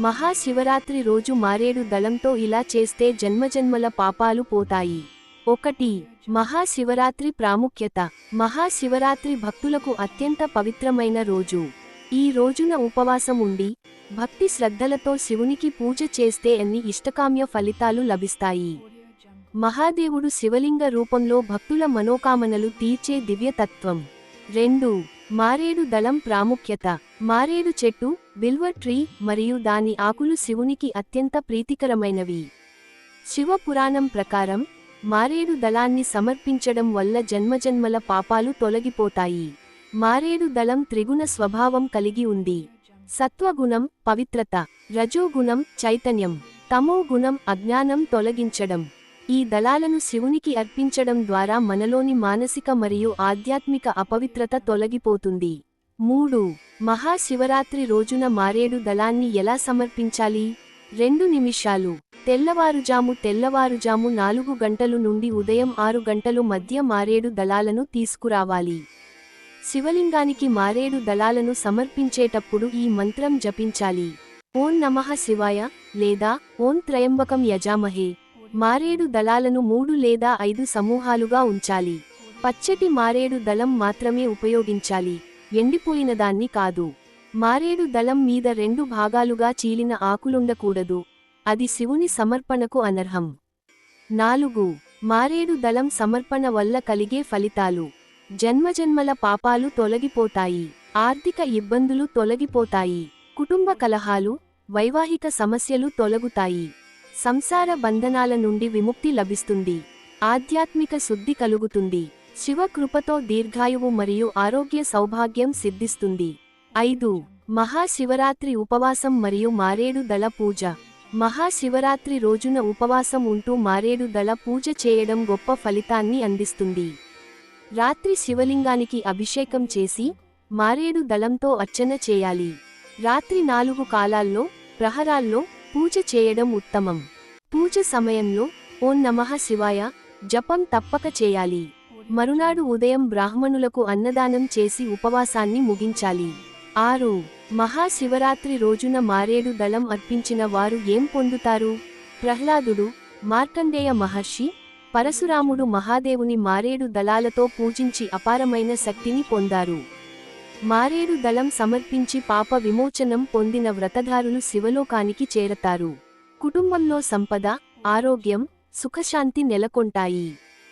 మహాశివరాత్రి రోజు మారేడు దళంతో ఇలా చేస్తే జన్మజన్మల పాపాలు పోతాయి. ఒకటి మహాశివరాత్రి ప్రాముఖ్యత. మహాశివరాత్రి భక్తులకు అత్యంత పవిత్రమైన రోజు. ఈ రోజున ఉపవాసం ఉండి భక్తి శ్రద్ధలతో శివునికి పూజ చేస్తే అన్ని ఇష్టకామ్య ఫలితాలు లభిస్తాయి. మహాదేవుడు శివలింగ రూపంలో భక్తుల మనోకామనలు తీర్చే దివ్యతత్వం. రెండు మారేడు దళం ప్రాముఖ్యత. మారేడు చెట్టు బిల్వ ట్రీ మరియు దాని ఆకులు శివునికి అత్యంత ప్రీతికరమైనవి. శివ పురాణం ప్రకారం మారేడు దళాన్ని సమర్పించడం వల్ల జన్మజన్మల పాపాలు తొలగిపోతాయి. మారేడు దళం త్రిగుణ స్వభావం కలిగి ఉంది. సత్వగుణం పవిత్రత రజోగుణం చైతన్యం తమో గుణం అజ్ఞానం తొలగించడం. ఈ దళాలను శివునికి అర్పించడం ద్వారా మనలోని మానసిక మరియు ఆధ్యాత్మిక అపవిత్రత తొలగిపోతుంది. మూడు. మహాశివరాత్రి రోజున మారేడు దళాన్ని ఎలా సమర్పించాలి? రెండు నిమిషాలు. తెల్లవారుజాము తెల్లవారుజాము నాలుగు గంటలు నుండి ఉదయం ఆరు గంటలు మధ్య మారేడు దళాలను తీసుకురావాలి. శివలింగానికి మారేడు దళాలను సమర్పించేటప్పుడు ఈ మంత్రం జపించాలి. ఓం నమః శివాయ లేదా ఓం త్రయంబకం యజామహే. మారేడు దళాలను మూడు లేదా ఐదు సమూహాలుగా ఉంచాలి. పచ్చటి మారేడు దళం మాత్రమే ఉపయోగించాలి. ఎండిపోయిన దాన్ని కాదు. మారేడు దళం మీద రెండు భాగాలుగా చీలిన ఆకులుండకూడదు. అది శివుని సమర్పణకు అనర్హం. నాలుగు. మారేడు దళం సమర్పణ వల్ల కలిగే ఫలితాలు. జన్మజన్మల పాపాలు తొలగిపోతాయి. ఆర్థిక ఇబ్బందులు తొలగిపోతాయి. కుటుంబ కలహాలు వైవాహిక సమస్యలు తొలగుతాయి. సంసార బంధనాల నుండి విముక్తి లభిస్తుంది. ఆధ్యాత్మిక శుద్ధి కలుగుతుంది. శివ కృపతో దీర్ఘాయువు మరియు ఆరోగ్య సౌభాగ్యం సిద్ధిస్తుంది. ఐదు. మహాశివరాత్రి ఉపవాసం మరియు మారేడు దళ పూజ. మహాశివరాత్రి రోజున ఉపవాసం ఉంటూ మారేడు దళ పూజ చేయడం గొప్ప ఫలితాన్ని అందిస్తుంది. రాత్రి శివలింగానికి అభిషేకం చేసి మారేడు దళంతో అర్చన చేయాలి. రాత్రి నాలుగు కాలాల్లో ప్రహరాల్లో పూజ చేయడం ఉత్తమం. పూజ సమయంలో ఓం నమః శివాయ జపం తప్పక చేయాలి. మరునాడు ఉదయం బ్రాహ్మణులకు అన్నదానం చేసి ఉపవాసాన్ని ముగించాలి. ఆరు మహాశివరాత్రి రోజున మారేడు దళం అర్పించిన వారు ఏం పొందుతారు? ప్రహ్లాదుడు మార్కండేయ మహర్షి పరశురాముడు మహాదేవుని మారేడు దళాలతో పూజించి అపారమైన శక్తిని పొందారు. మారేడు దళం సమర్పించి పాప విమోచనం పొందిన వ్రతధారులు శివలోకానికి చేరతారు. కుటుంబంలో సంపద ఆరోగ్యం సుఖశాంతి నెలకొంటాయి.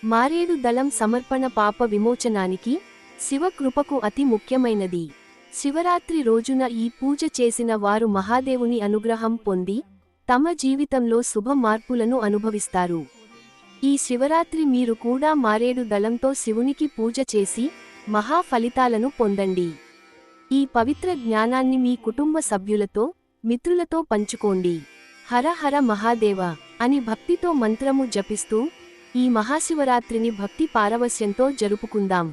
మారేడు దళం సమర్పణ పాప విమోచనానికి శివకృపకు అతి ముఖ్యమైనది. శివరాత్రి రోజున ఈ పూజ చేసిన వారు మహాదేవుని అనుగ్రహం పొంది తమ జీవితంలో శుభ మార్పులను అనుభవిస్తారు. ఈ శివరాత్రి మీరు కూడా మారేడు దళంతో శివునికి పూజ చేసి మహా ఫలితాలను పొందండి. ఈ పవిత్ర జ్ఞానాన్ని మీ కుటుంబ సభ్యులతో మిత్రులతో పంచుకోండి. హర హర మహాదేవ అని భక్తితో మంత్రము జపిస్తూ ఈ మహాశివరాత్రిని భక్తి పారవస్యంతో జరుపుకుందాం.